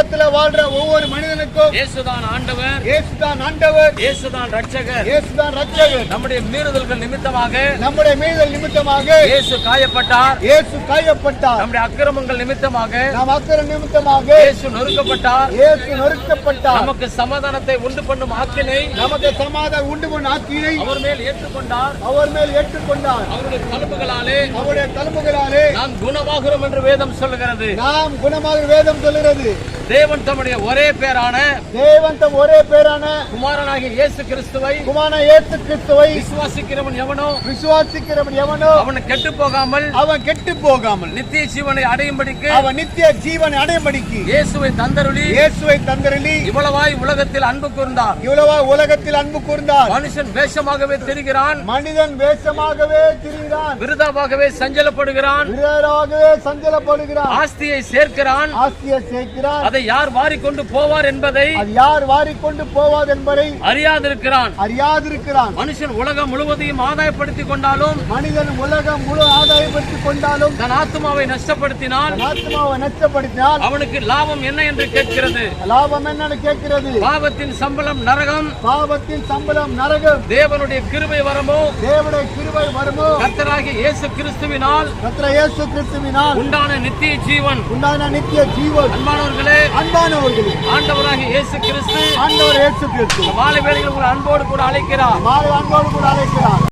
உலகத்துல வாழ்ற ஒவ்வொரு மனிதனுக்கும் இயேசுதான் ஆண்டவர். இயேசுதான் ஆண்டவர். இயேசுதான் ரட்சகர் இயேசுதான் ரட்சகர் நம்முடைய மீறுதல்கள் நிமித்தமாக நம்முடைய மீதல் நிமித்தமாக இயேசு காயப்பட்டார். இயேசு காயப்பட்டார். நம்முடைய அக்கிரமங்கள் நிமித்தமாக நாம் அக்கறை நிமித்தமாக இயேசு நொறுக்கப்பட்டார். இயேசு நொறுக்கப்பட்டார். நமக்கு சமாதானத்தை உண்டு பண்ணும் ஆக்கினை நமக்கு சமாதான உண்டு பண்ண ஆக்கியை அவர் மேல் ஏற்றுக்கொண்டார். அவர் மேல் ஏற்றுக்கொண்டார். அவருடைய தழும்புகளாலே அவருடைய தழும்புகளாலே நாம் குணமாகிறோம் என்று வேதம் சொல்லுகிறது. நாம் குணமாக வேதம் சொல்லுகிறது. தேவன் தம்முடைய ஒரே பேரான தேவன் தம் ஒரே பேரான குமாரனாகிய இயேசு கிறிஸ்துவை குமான இயேசு கிறிஸ்துவை விசுவாசிக்கிறவன் எவனோ? விசுவாசிக்கிறவன் எவனோ? அவனை கெட்டு போகாமல் அவன் கெட்டு போகாமல் நித்திய ஜீவனை அடையும்படிக்கு அவன் நித்திய ஜீவன் அடையும்படிக்கு இயேசுவை தந்தருளி இயேசுவை தந்தரளி இவ்வளவாய் உலகத்தில் அன்பு கூர்ந்தார். இவ்வளவா உலகத்தில் அன்பு கூர்ந்தார். மனுஷன் வேஷமாகவே தெரிகிறான். மனிதன் வேஷமாகவே திரிகிறான். விருதாவாகவே சஞ்சலப்படுகிறான். விரராகவே சஞ்சலப்படுகிறான். ஆஸ்தியை சேர்க்கிறான். ஆஸ்தியை சேர்க்கிறான். அதை யார் வாரிக்கொண்டு போவார் என்பதை அது யார் வாரிக்கொண்டு போவாது என்பதை அறியாதிருக்கிறான். அறியாதிருக்கிறான். மனுஷன் உலகம் முழுவதையும் ஆதாயப்படுத்திக் கொண்டாலும் மனிதன் உலகம் முழு ஆதாயப்படுத்திக் கொண்டாலும் தன் ஆத்மாவை நஷ்டப்படுத்தினால் தன் ஆத்மாவை நஷ்டப்படுத்தினால் அவனுக்கு லாபம் என்ன என்று கேட்கிறது. லாபம் என்னன்னு கேட்கிறது. பாவத்தின் சம்பளம் நரகம். பாவத்தின் சம்பளம் நரகம். தேவனுடைய கிருபை வரமோ? தேவனுடைய கிருபை வருமோ? கர்த்தராகிய இயேசு கிறிஸ்துவினால் கத்திர இயேசு கிறிஸ்துவினால் உண்டான நித்திய ஜீவன். உண்டான நித்திய ஜீவன். அன்பானவர்களே அன்பானவர்களே ஆண்டவராகிய இயேசு கிறிஸ்து. ஆண்டவர் இயேசு கிறிஸ்து. மாலை வேளையில் உங்கள் அன்போடு கூட அழைக்கிறார். மாலை அன்போடு கூட அழைக்கிறார்.